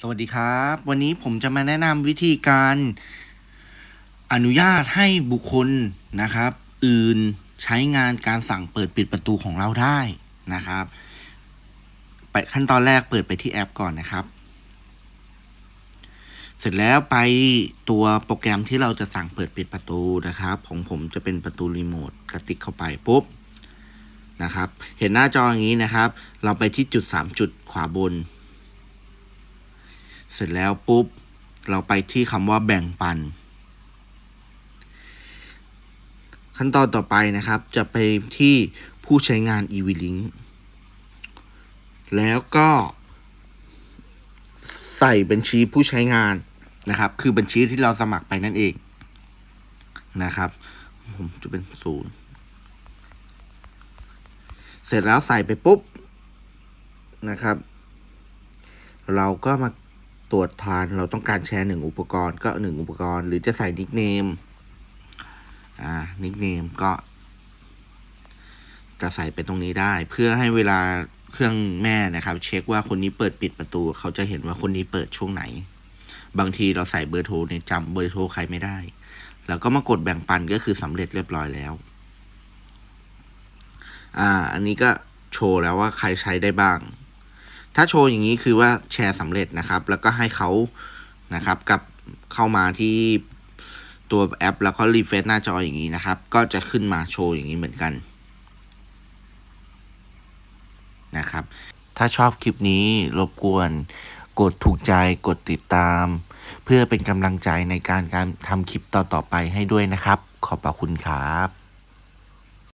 สวัสดีครับ วันนี้ผมจะมาแนะนำวิธีการอนุญาตให้บุคคลนะครับ อื่นใช้งานการสั่งเปิดปิดประตูของเราได้นะครับ ไปขั้นตอนแรกเปิดไปที่แอปก่อนนะครับ เสร็จแล้วไปตัวโปรแกรมที่เราจะสั่งเปิดปิดประตูนะครับ ของผมจะเป็นประตูรีโมทกระติกเข้าไปปุ๊บนะครับ เห็นหน้าจออย่างนี้นะครับ เราไปที่จุดสามจุดขวาบน เสร็จแล้วปุ๊บ เราไปที่คำว่าแบ่งปัน ขั้นตอนต่อไปนะครับ จะไปที่ผู้ใช้งาน e-link แล้วก็ใส่บัญชีผู้ใช้งานนะครับ คือบัญชีที่เราสมัครไปนั่นเองนะครับ ผมจะเป็นศูนย์เสร็จแล้วใส่ไปปุ๊บนะครับ เราก็มา ตรวจทานเราต้องการแชร์หนึ่งอุปกรณ์ก็หนึ่งอุปกรณ์ หรือจะใส่นิกเนมอ่านิกเนมก็ จะใส่ไปตรงนี้ได้ เพื่อให้เวลาเครื่องแม่นะครับ เช็คว่าคนนี้เปิดปิดประตู เขาจะเห็นว่าคนนี้เปิดช่วงไหน บางทีเราใส่เบอร์โทรเนี่ยจำเบอร์โทรใครไม่ได้ แล้วก็มากดแบ่งปันก็คือสำเร็จเรียบร้อยแล้ว อ่า อันนี้ก็โชว์แล้วว่าใครใช้ได้บ้าง ถ้าโชว์อย่างนี้คือว่าแชร์สำเร็จนะครับ แล้วก็ให้เขานะครับกับเข้ามาที่ตัวแอป แล้วก็รีเฟซหน้าจออย่างนี้นะครับ ก็จะขึ้นมาโชว์อย่างนี้เหมือนกันนะครับ ถ้าชอบคลิปนี้รบกวนกดถูกใจกดติดตาม เพื่อเป็นกำลังใจในการการทำคลิปต่อๆไปให้ด้วยนะครับ ขอบพระคุณครับ